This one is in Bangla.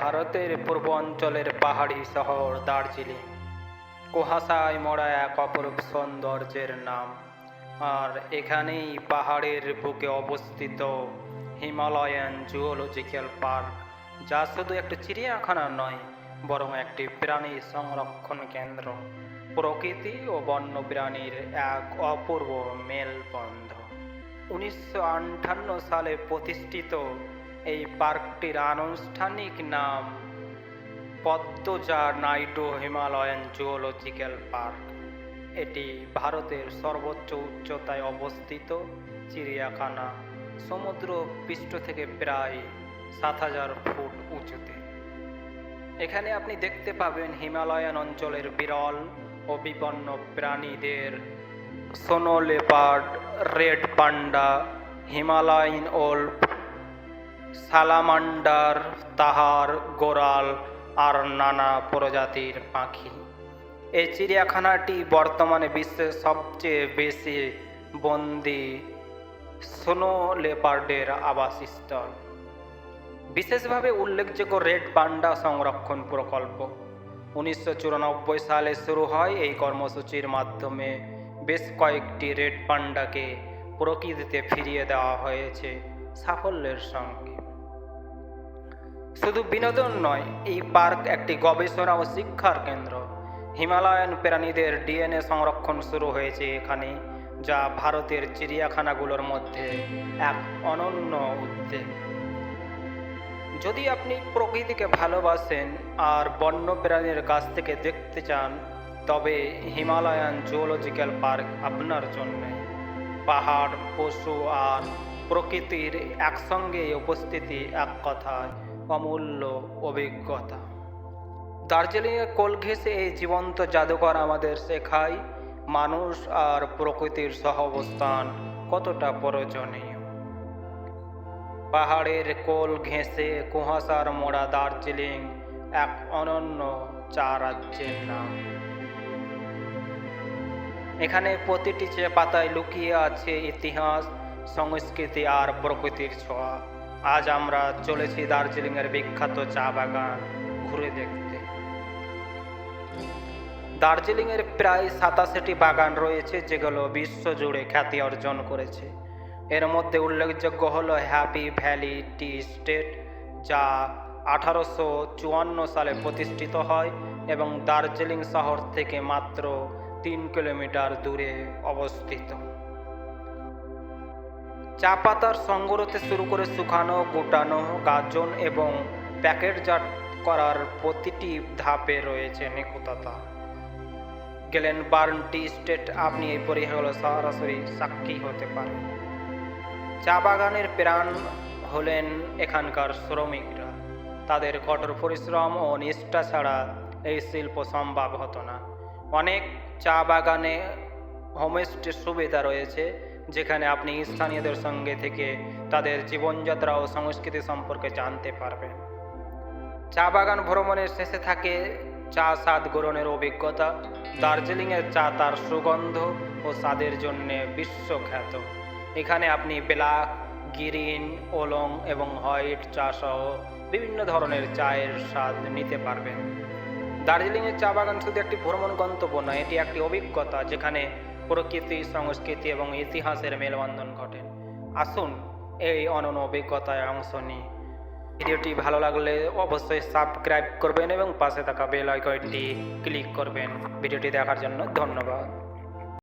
ভারতের পূর্ব অঞ্চলের পাহাড়ি শহর দার্জিলিং। কুয়াশায় মোড়া এক অপরূপ সৌন্দর্যের নাম। আর এখানেই পাহাড়ের বুকে অবস্থিত হিমালয়ান জুওলজিক্যাল পার্ক, যা শুধু একটি চিড়িয়াখানা নয়, বরং একটি প্রাণী সংরক্ষণ কেন্দ্র। প্রকৃতি ও বন্যপ্রাণীর এক অপূর্ব মেলবন্ধ উনিশশো আটান্ন সালে প্রতিষ্ঠিত এই পার্কটির আনুষ্ঠানিক নাম পদ্মজা নাইডু হিমালয়ান জুওলজিক্যাল পার্ক। এটি ভারতের সর্বোচ্চ উচ্চতায় অবস্থিত চিড়িয়াখানা। সমুদ্র পৃষ্ঠ থেকে প্রায় সাত হাজার ফুট উঁচুতে। এখানে আপনি দেখতে পাবেন হিমালয়ান অঞ্চলের বিরল ও বিপন্ন প্রাণীদের snow leopard, red panda, Himalayan wolf salamander, tahr goral আর নানা প্রজাতির পাখি। এই চিড়িয়াখানাটি বর্তমানে বিশ্বের সবচেয়ে বেশি বন্দি সোনো লেপার্ডের আবাসস্থল। বিশেষভাবে উল্লেখযোগ্য রেড পান্ডা সংরক্ষণ প্রকল্প। উনিশশো চুরানব্বই সালে শুরু হয় এই কর্মসূচির মাধ্যমে বেশ কয়েকটি রেড পান্ডাকে প্রকৃতিতে ফিরিয়ে দেওয়া হয়েছে। সাফল্যের সঙ্গে শুধু বিনোদন নয়, এই পার্ক একটি গবেষণা ও শিক্ষার কেন্দ্র। হিমালয়ান প্রাণীদের ডিএনএ সংরক্ষণ শুরু হয়েছে এখানে, যা ভারতের চিড়িয়াখানাগুলোর মধ্যে এক অনন্য উদ্যোগ যদি আপনি প্রকৃতিকে ভালোবাসেন আর বন্য প্রাণীর কাছ থেকে দেখতে চান, তবে হিমালয়ান জুওলজিক্যাল পার্ক আপনার জন্য। পাহাড়, পশু আর প্রকৃতির একসঙ্গে উপস্থিতি এক কথায় অমূল্য অভিজ্ঞতা। দার্জিলিংয়ে কোল ঘেঁষে এই জীবন্ত জাদুঘর আমাদের শেখায় মানুষ আর প্রকৃতির সহাবস্থান কতটা প্রয়োজনীয়। পাহাড়ের কোল ঘেঁষে কুয়াশার মোড়া দার্জিলিং এক অনন্য চা রাজ্যের নাম। এখানে প্রতিটি চে পাতায় লুকিয়ে আছে ইতিহাস সংস্কৃতি আর প্রকৃতির ছোঁয়া। আজ আমরা চলেছি দার্জিলিংয়ের বিখ্যাত চা বাগান ঘুরে দেখতে। দার্জিলিংয়ের প্রায় সাতাশিটি বাগান রয়েছে যেগুলো বিশ্বজুড়ে খ্যাতি অর্জন করেছে। এর মধ্যে উল্লেখযোগ্য হলো হ্যাপি ভ্যালি টি স্টেট, যা আঠারোশো চুয়ান্ন সালে প্রতিষ্ঠিত হয় এবং দার্জিলিং শহর থেকে মাত্র তিন কিলোমিটার দূরে অবস্থিত। চা পাতার সংগ্রহতে শুরু করে শুকানো, গোটানো, গাজন এবং প্যাকেটজাত করার প্রতিটি ধাপে রয়েছে নিখুঁততা। গেলেন বার্নটি স্টেট, আপনি এই পরিহল সরাসরি সাক্ষী হতে পারেন। চা বাগানের প্রাণ হলেন এখানকার শ্রমিকরা। তাদের কঠোর পরিশ্রম ও নিষ্ঠা ছাড়া এই শিল্প সম্ভব হতো না। অনেক চা বাগানে হোমস্টে সুবিধা রয়েছে। যেখানে আপনি স্থানীয়দের সঙ্গে থেকে তাদের জীবনযাত্রা ও সংস্কৃতি সম্পর্কে জানতে পারবেন। চা বাগান ভ্রমণের শেষে থাকে চা স্বাদ গ্রহণের অভিজ্ঞতা। দার্জিলিংয়ের চা তার সুগন্ধ ও স্বাদের জন্যে বিশ্বখ্যাত। এখানে আপনি ব্ল্যাক, গ্রিন, ওলং এবং হোয়াইট চা সহ বিভিন্ন ধরনের চায়ের স্বাদ নিতে পারবেন। দার্জিলিংয়ের চা বাগান শুধু একটি ভ্রমণ গন্তব্য নয়, এটি একটি অভিজ্ঞতা যেখানে প্রকৃতি, সংস্কৃতি এবং ইতিহাসের মেলবন্ধন ঘটে। আসুন এই অনন্য অভিজ্ঞতায় অংশ নিই। ভিডিওটি ভালো লাগলে অবশ্যই সাবস্ক্রাইব করবেন এবং পাশে থাকা বেল আইকনটি ক্লিক করবেন। ভিডিওটি দেখার জন্য ধন্যবাদ।